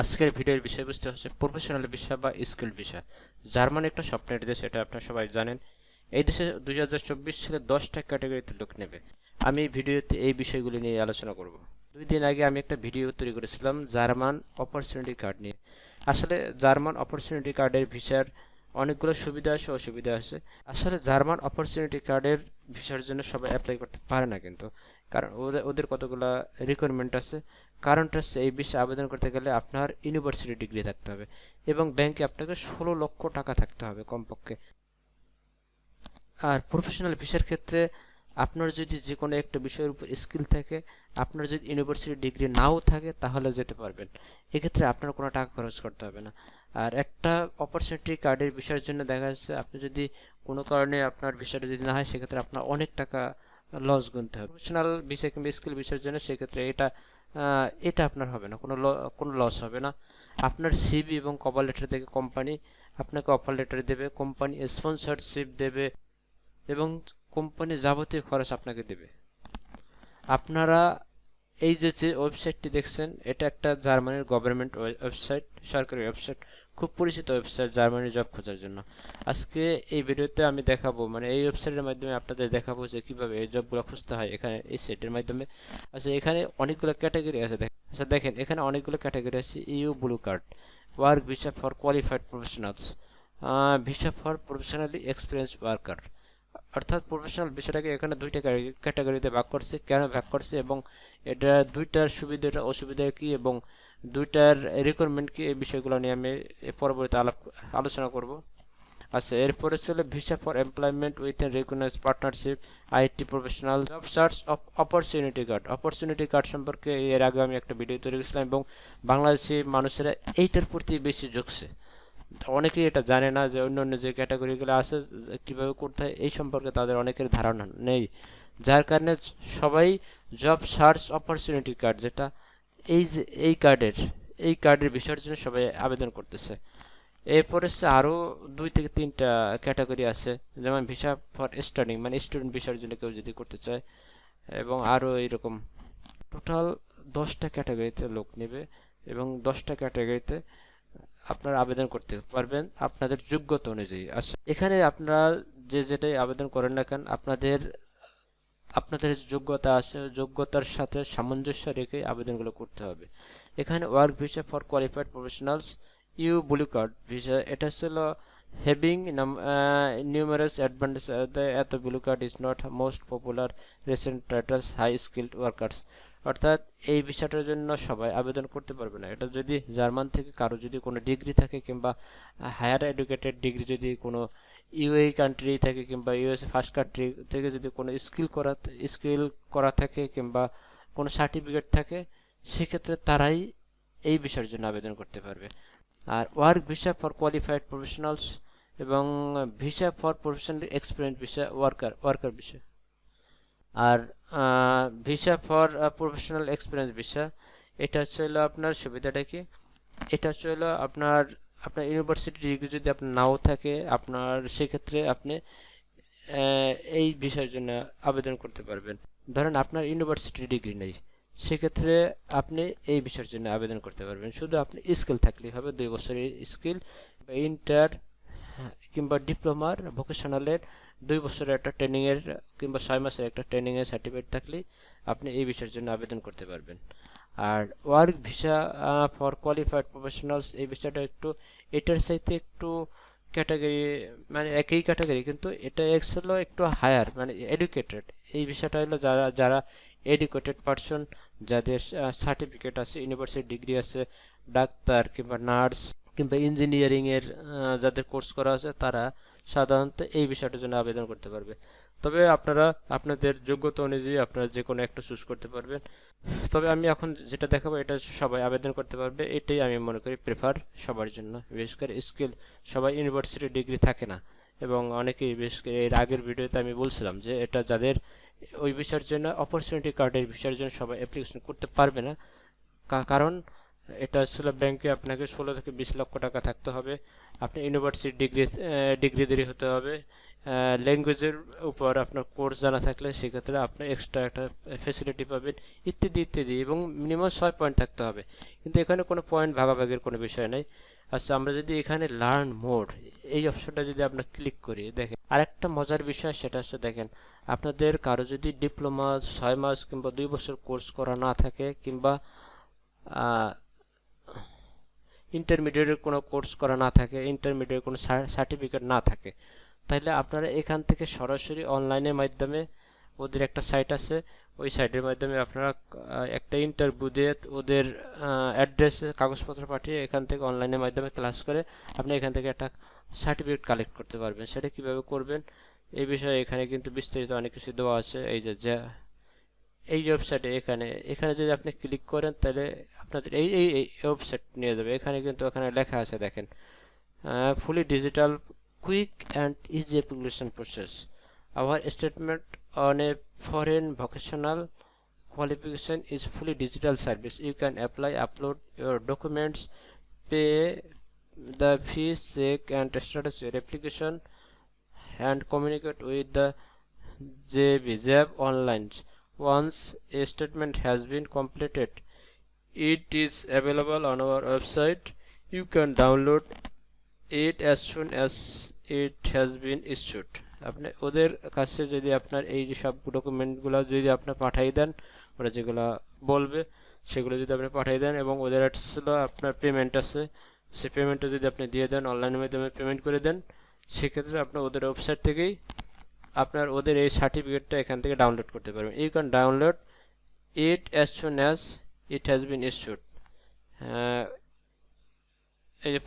আজকের ভিডিওর বিষয়বস্তু হচ্ছে প্রফেশনাল বিষয় বা স্কিল বিষয় জার্মান একটা স্বপ্নের দেশ, এটা আপনারা সবাই জানেন। এই দেশে দু হাজার চব্বিশ সালে দশটা ক্যাটাগরিতে লোক নেবে। আমি এই ভিডিওতে এই বিষয়গুলি নিয়ে আলোচনা করব। দুই দিন আগে আমি একটা ভিডিও তৈরি করেছিলাম জার্মান অপরচুনিটি কার্ড নিয়ে। আসলে জার্মান অপরচুনিটি কার্ডের ভিসার অনেকগুলো সুবিধা আছে, অসুবিধা আছে। আসলে জার্মান অপরচুনিটি কার্ডের ভিসার জন্য সবাই অ্যাপ্লাই করতে পারে না কিন্তু। কারণ ওদের ওদের কতগুলো রিকোয়ারমেন্ট আছে। কারণটা হচ্ছে এই বিষয়ে আবেদন করতে গেলে আপনার ইউনিভার্সিটি ডিগ্রি থাকতে হবে এবং ব্যাংকে আপনাকে ষোলো লক্ষ টাকা থাকতে হবে কমপক্ষে। আর প্রফেশনাল ভিসার ক্ষেত্রে আপনার যদি যে কোনো একটা বিষয়ের উপর স্কিল থাকে, আপনার যদি ইউনিভার্সিটি ডিগ্রি নাও থাকে, তাহলে যেতে পারবেন। এক্ষেত্রে আপনার কোনো টাকা খরচ করতে হবে না। আর একটা অপরচুনিটি কার্ডের বিষয়ের জন্য দেখা যাচ্ছে, আপনি যদি কোনো কারণে আপনার বিষয়টা যদি না হয়, সেক্ষেত্রে আপনার অনেক টাকা লস গুনতে হবে। প্রফেশনাল বিষয় কিংবা স্কিল বিষয়ের জন্য সেক্ষেত্রে এটা এটা আপনার হবে না। কোনো কোনো লস হবে না। আপনার সিবি এবং কভার লেটার থেকে কোম্পানি আপনাকে অফার লেটার দেবে কোম্পানি স্পন্সরশিপ দেবে এবং কোম্পানি যাবতীয় খরচ আপনাকে দেবে। আপনারা এই যে যে ওয়েবসাইটটি দেখছেন, এটা একটা জার্মানির গভর্নমেন্ট ওয়েবসাইট সরকারি ওয়েবসাইট খুব পরিচিত ওয়েবসাইট জার্মানির জব খোঁজার জন্য। আজকে এই ভিডিওতে আমি দেখাবো মানে এই ওয়েবসাইটের মাধ্যমে আপনাদের দেখাবো যে কীভাবে এই জবগুলো খুঁজতে হয় এখানে, এই সাইটের মাধ্যমে। আচ্ছা এখানে অনেকগুলো ক্যাটাগরি আছে আচ্ছা দেখেন, এখানে অনেকগুলো ক্যাটাগরি আছে EU blue card work visa for qualified professionals visa for professionally experience worker অর্থাৎ প্রফেশনাল বিষয়টাকে এখানে দুইটা ক্যাটাগরিতে ভাগ করছে। কেন ভাগ করছে এবং এটা দুইটার সুবিধাটা অসুবিধা কি এবং দুইটার রিকোয়ারমেন্ট কি এই বিষয়গুলো নিয়ে আমি পরবর্তীতে আলাপ আলোচনা করব। আচ্ছা এরপরে ছিল visa for employment with a recognise partnership IT professional job search opportunity card opportunity card সম্পর্কে এর আগে আমি একটা ভিডিও তৈরি করেছিলাম এবং বাংলাদেশি মানুষেরা এইটার প্রতি বেশি ঝুঁকছে। অনেকেই এটা জানে না যে অন্য অন্য যে ক্যাটাগরিগুলো আছে কীভাবে করতে হয়, এই সম্পর্কে তাদের অনেকের ধারণা নেই। যার কারণে সবাই জব সার্চ অপরচুনিটি কার্ড যেটা এই যে, এই কার্ডের এই কার্ডের বিষয়ের জন্য সবাই আবেদন করতেছে। এরপরে আরও দুই থেকে তিনটা ক্যাটাগরি আছে, যেমন ভিসা ফর স্টাডিং মানে স্টুডেন্ট ভিসার জন্য কেউ যদি করতে চায়, এবং আরও এরকম। টোটাল দশটা ক্যাটাগরিতে লোক নেবে, এবং দশটা ক্যাটাগরিতে আপনারা আবেদন করতে পারবেন আপনাদের যোগ্যতা অনুযায়ী। আচ্ছা এখানে আপনারা যে যেটাই আবেদন করেন না কেন, আপনাদের আপনাদের যোগ্যতা আছে, যোগ্যতার সাথে সামঞ্জস্য রেখে আবেদনগুলো করতে হবে। এখানে work visa for qualified professionals EU blue card visa এটা ছিল হ্যাভিং নিউমারাস অ্যাডভান্টেজ এত blue card is not most popular recent titles high skilled workers অর্থাৎ এই বিষয়টার জন্য সবাই আবেদন করতে পারবে না। এটা যদি জার্মান থেকে, কারও যদি কোনো ডিগ্রি থাকে কিংবা হায়ার এডুকেটেড ডিগ্রি যদি কোনো ইউএ কান্ট্রি থেকে কিংবা ইউএস ফার্স্ট কান্ট্রি থেকে যদি কোনো স্কিল করা স্কিল করা থাকে কিংবা কোনো সার্টিফিকেট থাকে, সেক্ষেত্রে তারাই এই বিষয়ের জন্য আবেদন করতে পারবে। আর work visa for qualified professionals এবং visa for professional experience visa worker worker visa R visa for professional experience visa এটা হচ্ছে হলো আপনার সুবিধাটা কি? এটা হচ্ছে হলো আপনার আপনার ইউনিভার্সিটি ডিগ্রি যদি আপনার নাও থাকে, আপনার সেক্ষেত্রে আপনি এই বিষয়ের জন্য আবেদন করতে পারবেন। ধরেন আপনার ইউনিভার্সিটি ডিগ্রি নেই। সেক্ষেত্রে আপনি এই বিষয়ের জন্য আবেদন করতে পারবেন। শুধু আপনি স্কিল থাকলেই হবে, দুই বছরের স্কিল বা ইন্টার কিংবা ডিপ্লোমার ভোকেশনালের দুই বছরের একটা ট্রেনিংয়ের কিংবা ছয় মাসের একটা ট্রেনিংয়ের সার্টিফিকেট থাকলেই আপনি এই বিষয়ের জন্য আবেদন করতে পারবেন। আর work visa for qualified professionals এই বিষয়টা একটু এটার সাথে একটু ক্যাটাগরি মানে একই ক্যাটাগরি কিন্তু এটা এক্স হলো একটু হায়ার মানে এডুকেটেড এই বিষয়টা হলো যারা যারা এডুকেটেড পারসন যাদের সার্টিফিকেট আছে ইউনিভার্সিটি ডিগ্রি আছে, ডাক্তার কিংবা নার্স কিংবা ইঞ্জিনিয়ারিং এর যাদের কোর্স করা আছে, তারা সাধারণত এই বিষয়টার জন্য আবেদন করতে পারবে। তবে আপনারা, আপনাদের যোগ্যতা অনুযায়ী আপনারা যে কোনো একটা চুজ করতে পারবেন। তবে আমি এখন যেটা দেখাবো, এটা সবাই আবেদন করতে পারবে, এটাই আমি মনে করি প্রেফার সবার জন্য। বিশেষ করে স্কিল, সবাই ইউনিভার্সিটি ডিগ্রি থাকে না। এবং অনেকেই, বিশেষ করে এর আগের ভিডিওতে আমি বলছিলাম যে এটা যাদের ওই বিষয়ের জন্য অপরচুনিটি কার্ডের বিষয়ের জন্য সবাই অ্যাপ্লিকেশন করতে পারবে না। কারণ এটা ছিল ব্যাংকে আপনাকে ষোলো থেকে বিশ লক্ষ টাকা থাকতে হবে। আপনি ইউনিভার্সিটি ডিগ্রি ডিগ্রিধারী হতে হবে। ল্যাঙ্গুয়েজের উপর আপনার কোর্স জানা থাকলে সেক্ষেত্রে আপনি এক্সট্রা একটা ফেসিলিটি পাবেন, ইত্যাদি ইত্যাদি এবং মিনিমাম ছয় পয়েন্ট থাকতে হবে। কিন্তু এখানে কোনো পয়েন্ট ভাগাভাগির কোনো বিষয় নেই। আচ্ছা আমরা যদি এখানে লার্ন মোড এই অপশনটা যদি আমরা ক্লিক করি, দেখেন, আরেকটা মজার বিষয় সেটা হচ্ছে দেখেন, আপনাদের কারও যদি ডিপ্লোমা ছয় মাস কিংবা দুই বছর কোর্স করা না থাকে কিংবা ইন্টারমিডিয়েটের কোনো কোর্স করা না থাকে ইন্টারমিডিয়েট কোনো সার্টিফিকেট না থাকে, তাহলে আপনারা এখান থেকে সরাসরি অনলাইনের মাধ্যমে ওদের একটা সাইট আছে। ওই সাইটের মাধ্যমে আপনারা একটা ইন্টারভিউ দিয়ে ওদের অ্যাড্রেসে কাগজপত্র পাঠিয়ে এখান থেকে অনলাইনের মাধ্যমে ক্লাস করে আপনি এখান থেকে একটা সার্টিফিকেট কালেক্ট করতে পারবেন। সেটা কীভাবে করবেন এই বিষয়ে এখানে কিন্তু বিস্তারিত অনেক কিছু দেওয়া আছে। এই যে, যা, এই যে ওয়েবসাইটে এখানে এখানে যদি আপনি ক্লিক করেন তাহলে আপনাদের এই এই ওয়েবসাইট নিয়ে যাবে। এখানে কিন্তু এখানে লেখা আছে দেখেন fully digital quick and easy application process our statement on a foreign vocational qualification is fully digital service. You can apply upload your documents pay the fees check and status your application and communicate with the JB online. Once a statement has been completed it is available on our website. You can download it as soon as it has been issued. আপনি, ওদের কাছে যদি আপনার এই যে সব ডকুমেন্টগুলো যদি আপনি পাঠিয়ে দেন, ওরা যেগুলো বলবে, সেগুলো যদি আপনি পাঠিয়ে দেন এবং ওদের হলো আপনার পেমেন্ট আছে, সে পেমেন্টটা যদি আপনি দিয়ে দেন অনলাইনের মাধ্যমে পেমেন্ট করে দেন, সেক্ষেত্রে আপনার ওদের ওয়েবসাইট থেকেই আপনার ওদের এই সার্টিফিকেটটা এখান থেকে ডাউনলোড করতে পারবেন। You can download it as soon as it has been issued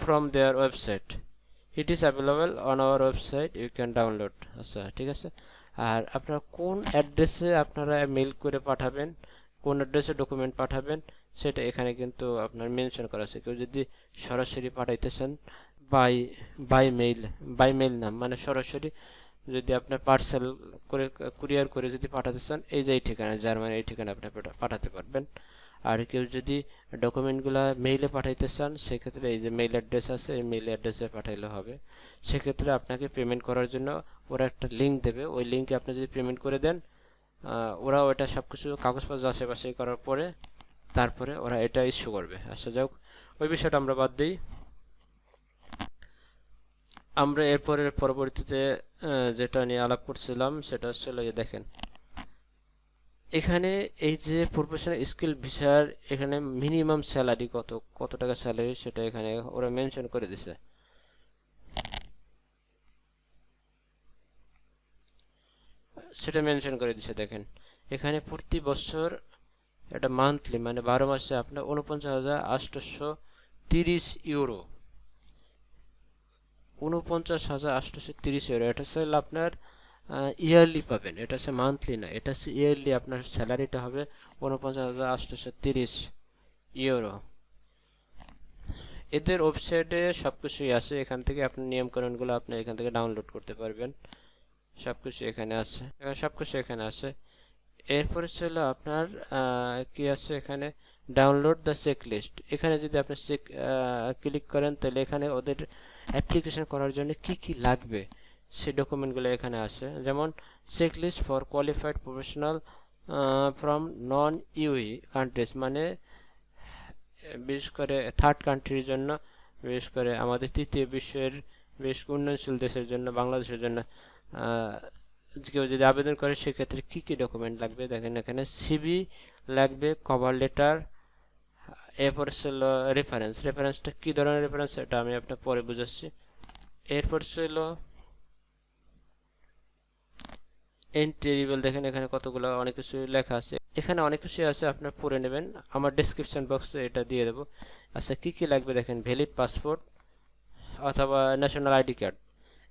from their website it is available on our website you can download আচ্ছা ঠিক আছে? আর আপনারা কোন অ্যাড্রেসে আপনারা মেল করে পাঠাবেন, কোন অ্যাড্রেসে ডকুমেন্ট পাঠাবেন, সেটা এখানে কিন্তু আপনার মেনশন করা আছে। কেউ যদি সরাসরি পাঠাইতেছেন by by mail by mail না মানে সরাসরি যদি আপনার পার্সেল করে কুরিয়ার করে যদি পাঠাতে চান এই যে এই ঠিকানা জার্মানি এই ঠিকানা আপনি পাঠাতে পারবেন। আর কেউ যদি ডকুমেন্টগুলো মেইলে পাঠাইতে চান, সেক্ষেত্রে এই যে মেইল অ্যাড্রেস আছে, এই মেইল অ্যাড্রেসে পাঠাইলে হবে। সেক্ষেত্রে আপনাকে পেমেন্ট করার জন্য ওরা একটা লিঙ্ক দেবে। ওই লিঙ্কে আপনি যদি পেমেন্ট করে দেন ওরা ওটা সব কিছু কাগজপত্র আশেপাশে করার পরে তারপরে ওরা এটা ইস্যু করবে। আচ্ছা যাক ওই বিষয়টা আমরা বাদ দিই। আমরা এরপরের পরবর্তীতে যেটা নিয়ে আলাপ করছিলাম, সেটা হচ্ছে দেখেন এখানে এই যে প্রফেশনাল স্কিল ভিসার এখানে মিনিমাম স্যালারি কত? কত টাকা স্যালারি সেটা এখানে ওরা মেনশন করে দিছে। সেটা মেনশন করে দিছে, দেখেন। এখানে প্রতি বছর এটা মান্থলি মানে বারো মাসে আপনার উনপঞ্চাশ হাজার আটশোশো তিরিশ ইউরো উনপঞ্চাশ হাজার আটশোশো তিরিশ ইউরো এটা হচ্ছে আপনার ইয়ারলি পাবেন। এটা হচ্ছে মান্থলি না, এটা হচ্ছে ইয়ারলি আপনার স্যালারিটা হবে উনপঞ্চাশ হাজার তিরিশ ইউরো এদের ওয়েবসাইটে সব কিছুই আছে, এখান থেকে আপনার নিয়মকানুনগুলো আপনি এখান থেকে ডাউনলোড করতে পারবেন। সব কিছু এখানে আছে সব কিছু এখানে আছে। এরপরে ছিল আপনার কি আছে এখানে? ডাউনলোড দ্য চেক লিস্ট এখানে যদি আপনি চেক ক্লিক করেন, তাহলে এখানে ওদের অ্যাপ্লিকেশন করার জন্য কি কি লাগবে? সেই ডকুমেন্টগুলো এখানে আছে। যেমন check list for qualified professional from non EU countries মানে বিশেষ করে থার্ড কান্ট্রির জন্য, বিশেষ করে আমাদের তৃতীয় বিশ্বের বেশ উন্নয়নশীল দেশের জন্য, বাংলাদেশের জন্য কেউ যদি আবেদন করে, সেক্ষেত্রে কী কী ডকুমেন্ট লাগবে? দেখেন এখানে সিবি লাগবে কভার লেটার এরপর ছিল রেফারেন্স রেফারেন্সটা কী ধরনের রেফারেন্স এটা আমি আপনার পরে বুঝাচ্ছি। এরপর ছিল এন্ট্রিবল দেখেন, এখানে কতগুলো, অনেক কিছু লেখা আছে। এখানে অনেক কিছু আছে, আপনার পড়ে নেবেন। আমার ডিসক্রিপশন বক্সে এটা দিয়ে দেবো। আচ্ছা কী কী লাগবে দেখেন? ভ্যালিড পাসপোর্ট অথবা ন্যাশনাল আইডি কার্ড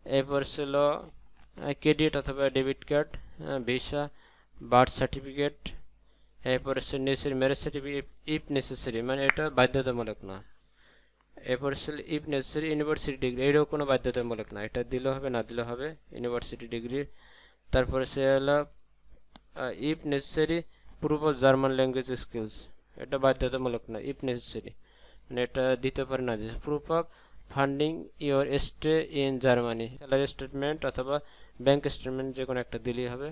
এরপর ছিল ক্রেডিট অথবা debit card visa birth certificate এরপর হচ্ছে necessary marriage certificate if necessary মানে এটা বাধ্যতামূলক না। এরপর ছিল ইফ নেসেসারি ইউনিভার্সিটি ডিগ্রি এটাও কোনো বাধ্যতামূলক না। এটা দিলে হবে, না দিলে হবে ইউনিভার্সিটি ডিগ্রি তারপরে সে হলো if necessary proof of German language skills এটা বাধ্যতামূলক না ইফ নেসেসারি মানে এটা দিতে পারে না proof of funding your stay in Germany salary statement অথবা ব্যাংক স্টেটমেন্ট যে কোনো একটা দিলেই হবে।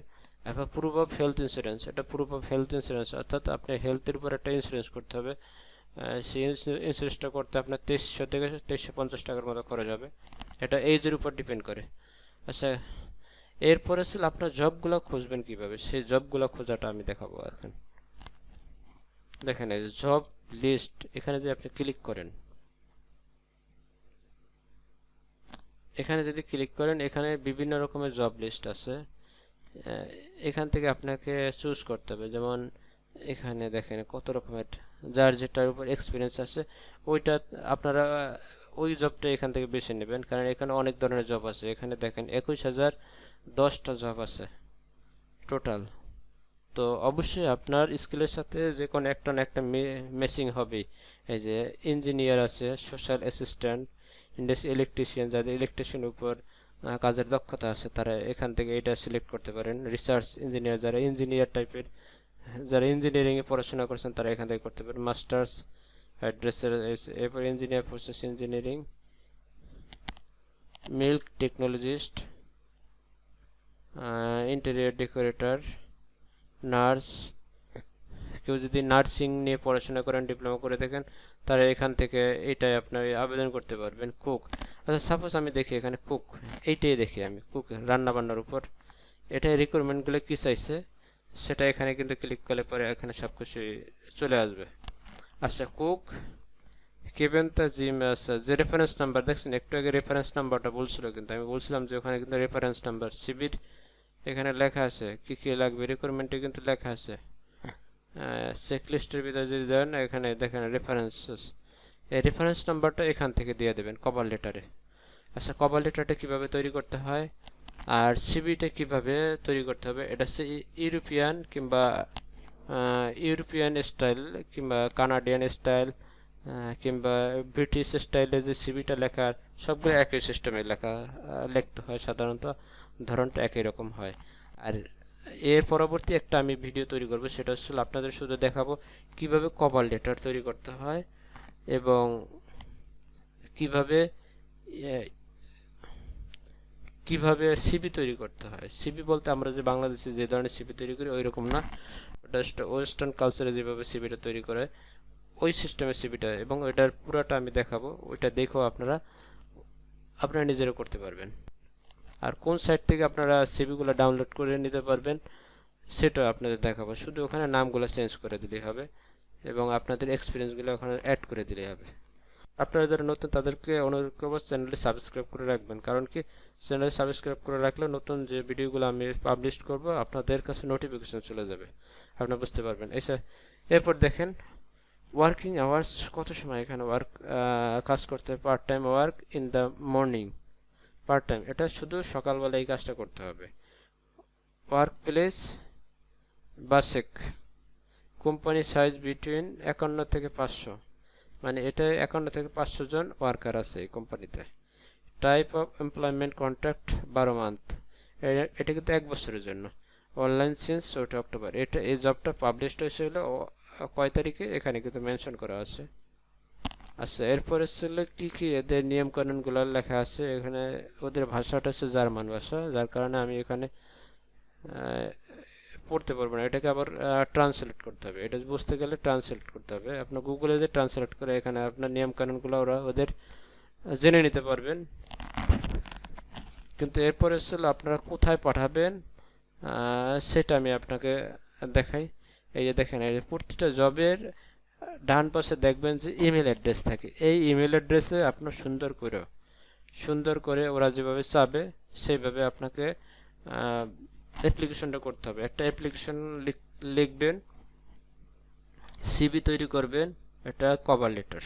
এবার প্রুফ অফ হেলথ ইন্স্যুরেন্স এটা প্রুফ অফ হেলথ ইন্স্যুরেন্স অর্থাৎ আপনি হেলথের উপর একটা ইন্স্যুরেন্স করতে হবে। সেই ইন্স্যুরেন্সটা করতে আপনার তেইশশো থেকে তেইশশো পঞ্চাশ টাকার মতো খরচ হবে। এটা এইজের উপর ডিপেন্ড করে। আচ্ছা এরপরে ছিল আপনার জবগুলো খুঁজবেন কীভাবে? সেই জবগুলো খোঁজাটা আমি দেখাবো এখন। দেখেন এই জব লিস্ট এখানে যদি আপনি ক্লিক করেন, এখানে যদি ক্লিক করেন, এখানে বিভিন্ন রকমের জব লিস্ট আছে। এখান থেকে আপনাকে চুজ করতে হবে। যেমন এখানে দেখেন কত রকমের, যার যেটার উপর এক্সপিরিয়েন্স আছে, ওইটা আপনারা ওই জবটা এখান থেকে বেছে নেবেন। কারণ এখানে অনেক ধরনের জব আছে। এখানে দেখেন একুশ হাজার দশটা জব আছে টোটাল তো অবশ্যই আপনার স্কিলের সাথে যে কোনো একটা না একটা মেসিং হবেই। এই যে ইঞ্জিনিয়ার আছে সোশ্যাল অ্যাসিস্ট্যান্ট ইন্ডাস্ট্রি ইলেকট্রিশিয়ান যাদের ইলেকট্রিশিয়ান উপর কাজের দক্ষতা আছে, তারা এখান থেকে এটা সিলেক্ট করতে পারেন। রিসার্চ ইঞ্জিনিয়ার যারা ইঞ্জিনিয়ার টাইপের যারা ইঞ্জিনিয়ারিংয়ে পড়াশোনা করছেন, তারা এখান থেকে করতে পারেন। মাস্টার্স ড্রেসের এরপর engineer process engineering milk technologist interior decorator nurse কেউ যদি নার্সিং নিয়ে পড়াশোনা করেন ডিপ্লোমা করে থাকেন, তারা এখান থেকে এটাই আপনার আবেদন করতে পারবেন কুক আচ্ছা সাপোজ আমি দেখি এখানে কুক এইটাই দেখি আমি কুক রান্না বান্নার উপর। এটাই রিকোয়ারমেন্টগুলো কী চাইছে সেটা এখানে কিন্তু ক্লিক করলে পরে এখানে সব কিছুই চলে আসবে। আচ্ছা কুক কেবেন তা জিম আচ্ছা যে রেফারেন্স নাম্বার দেখছেন একটু আগে রেফারেন্স নাম্বারটা বলছিল কিন্তু আমি বলছিলাম যে ওখানে কিন্তু রেফারেন্স নাম্বার সিবির এখানে লেখা আছে কি কি লাগবে রিকোয়ারমেন্টে কিন্তু লেখা আছে চেকলিস্টের ভিতরে যদি দেন এখানে দেখেন রেফারেন্সেস এই রেফারেন্স নাম্বারটা এখান থেকে দিয়ে দেবেন কভার লেটারে আচ্ছা কভার লেটারটা কীভাবে তৈরি করতে হয় আর সিবিটা কীভাবে তৈরি করতে হবে এটা হচ্ছে ইউরোপিয়ান কিংবা ইউরোপিয়ান স্টাইল কিংবা কানাডিয়ান স্টাইল কিংবা ব্রিটিশ স্টাইলে যে সিবিটা লেখার সবগুলো একই সিস্টেমে লেখা লিখতে হয় সাধারণত। ধরনটা একই রকম হয়। আর এর পরবর্তী একটা আমি ভিডিও তৈরি করব, সেটা হচ্ছে আপনাদের শুধু দেখাবো কীভাবে কভার লেটার তৈরি করতে হয় এবং কীভাবে কীভাবে সিবি তৈরি করতে হয়। সিবি বলতে আমরা যে বাংলাদেশে যে ধরনের সিবি তৈরি করি ওই রকম না। ওয়েস্টার্ন কালচারে যেভাবে সিবিটা তৈরি করে, ওই সিস্টেমের সিবিটা এবং ওইটার পুরোটা আমি দেখাবো, ওইটা দেখেও আপনারা আপনারা নিজেরা করতে পারবেন। আর কোন সাইট থেকে আপনারা সিবিগুলো ডাউনলোড করে নিতে পারবেন সেটা আপনাদের দেখাবো। শুধু ওখানে নামগুলো চেঞ্জ করে দিলেই হবে এবং আপনাদের এক্সপিরিয়েন্সগুলো ওখানে অ্যাড করে দিলেই হবে। আপনারা যারা নতুন, তাদেরকে অনুরোধ করব চ্যানেলটি সাবস্ক্রাইব করে রাখবেন। কারণ কি চ্যানেল সাবস্ক্রাইব করে রাখলে নতুন যে ভিডিওগুলো আমি পাবলিশ করব, আপনাদের কাছে নোটিফিকেশন চলে যাবে। আপনারা বুঝতে পারবেন। এসে এরপর দেখেন ওয়ার্কিং আওয়ার্স কত সময় এখানে ওয়ার্ক কাজ করতে part time work in the morning part time এটা শুধু সকালবেলা এই কাজটা করতে হবে। ওয়ার্ক প্লেস বাসেক কোম্পানি সাইজ বিটুইন একান্ন থেকে পাঁচশো। মানে এটা একান্ন থেকে পাঁচশো জন ওয়ার্কার আছে এই কোম্পানিতে টাইপ অফ এমপ্লয়মেন্ট কন্ট্রাক্ট বারো মান্থ এটা কিন্তু এক বছরের জন্য। অনলাইন সিন্স চৌঠা অক্টোবর। এটা, এই জবটা পাবলিশড হয়েছে হলো, ও- কয় তারিখে? এখানে কিন্তু মেনশন করা আছে। আচ্ছা এরপরে ছিল কি কি এদের নিয়মকানুনগুলো লেখা আছে? এখানে ওদের ভাষাটা হচ্ছে জার্মান ভাষা। যার কারণে আমি এখানে পড়তে পারব না, এটাকে আবার ট্রান্সলেট করতে হবে। এটা বুঝতে গেলে ট্রান্সলেট করতে হবে। আপনার গুগলে যে ট্রান্সলেট করে, এখানে আপনার নিয়মকানুনগুলো ওরা ওদের জেনে নিতে পারবেন। কিন্তু এরপরে ছিল আপনারা কোথায় পাঠাবেন সেটা আমি আপনাকে দেখাই। এই যে দেখেন, এই যে প্রতিটা জবের ডান পাশে দেখবেন যে ইমেল অ্যাড্রেস থাকে। এই ইমেল অ্যাড্রেসে আপনার সুন্দর করে সুন্দর করে ওরা যেভাবে চাবে, সেইভাবে আপনাকে অ্যাপ্লিকেশনটা করতে হবে। একটা অ্যাপ্লিকেশন লিখবেন সিবি তৈরি করবেন, এটা কভার লেটার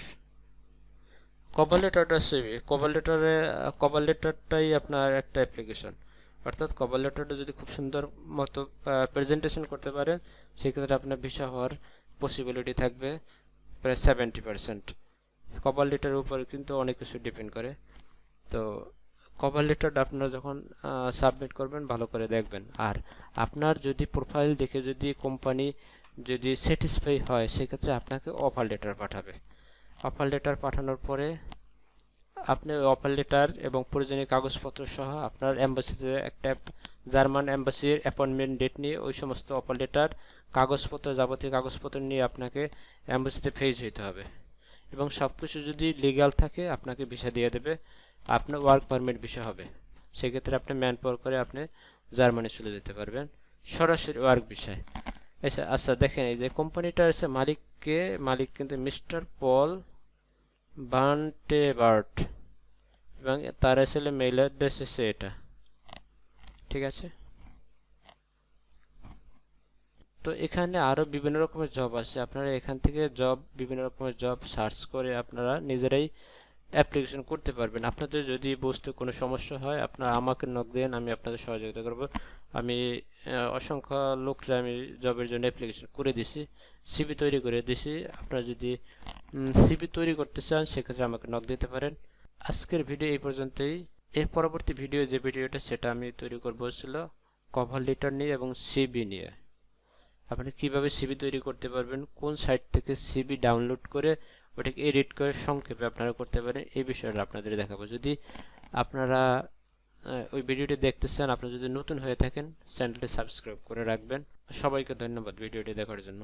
কভার লেটারটা সিবি কভার লেটারে কভার লেটারটাই আপনার একটা অ্যাপ্লিকেশন অর্থাৎ কভার লেটারটা যদি খুব সুন্দর মতো প্রেজেন্টেশন করতে পারেন, সেক্ষেত্রে আপনার ভিসা হওয়ার পসিবিলিটি থাকবে প্রায় সেভেন্টি পার্সেন্ট কভার লেটারের উপর কিন্তু অনেক কিছু ডিপেন্ড করে। তো কভার লেটারটা আপনারা যখন সাবমিট করবেন, ভালো করে দেখবেন। আর আপনার যদি প্রোফাইল দেখে যদি কোম্পানি যদি স্যাটিসফাই হয়, সেক্ষেত্রে আপনাকে অফার লেটার পাঠাবে। অফার লেটার পাঠানোর পরে আপনি অফার লেটার এবং প্রয়োজনীয় কাগজপত্র সহ আপনার অ্যাম্বাসিতে একটা জার্মান অ্যাম্বাসির অ্যাপয়েন্টমেন্ট ডেট নিয়ে ওই সমস্ত অফার লেটার কাগজপত্র, যাবতীয় কাগজপত্র নিয়ে আপনাকে অ্যাম্বাসিতে ফেজ হইতে হবে। এবং সব কিছু যদি লিগ্যাল থাকে, আপনাকে ভিসা দিয়ে দেবে। আপনার ওয়ার্ক পারমিট বিষয় হবে। সেক্ষেত্রে আপনি ম্যান পাওয়ার করে আপনি জার্মানি চলে যেতে পারবেন। সরাসরি ওয়ার্ক বিষয়। আচ্ছা আচ্ছা দেখেন এই যে কোম্পানিটা আছে মালিককে, মালিক কিন্তু মিস্টার পল বান্টেবার্ট এবং তার আসলে মেইল অ্যাড্রেস এসে এটা। ঠিক আছে? তো এখানে আরও বিভিন্ন রকমের জব আছে। আপনারা এখান থেকে জব বিভিন্ন রকমের জব সার্চ করে আপনারা নিজেরাই অ্যাপ্লিকেশন করতে পারবেন। আপনাদের যদি বুঝতে কোনো সমস্যা হয়, আপনারা আমাকে নক দেন, আমি আপনাদের সহযোগিতা করব। আমি অসংখ্য লোকরা আমি জবের জন্য অ্যাপ্লিকেশন করে দিছি সিবি তৈরি করে দিছি। আপনারা যদি সিবি তৈরি করতে চান, সেক্ষেত্রে আমাকে নক দিতে পারেন। আজকের ভিডিও এই পর্যন্তই। এর পরবর্তী ভিডিও যে ভিডিওটা সেটা আমি তৈরি করব ছিল কভার লেটার নিয়ে এবং সিবি নিয়ে। আপনি কীভাবে সিবি তৈরি করতে পারবেন, কোন সাইট থেকে সিবি ডাউনলোড করে ওটাকে এডিট করে সংক্ষেপে আপনারা করতে পারেন, এই বিষয়টা আপনাদের দেখাবো। যদি আপনারা ওই ভিডিওটি দেখতে চান আপনারা যদি নতুন হয়ে থাকেন চ্যানেলটি সাবস্ক্রাইব করে রাখবেন। সবাইকে ধন্যবাদ ভিডিওটি দেখার জন্য।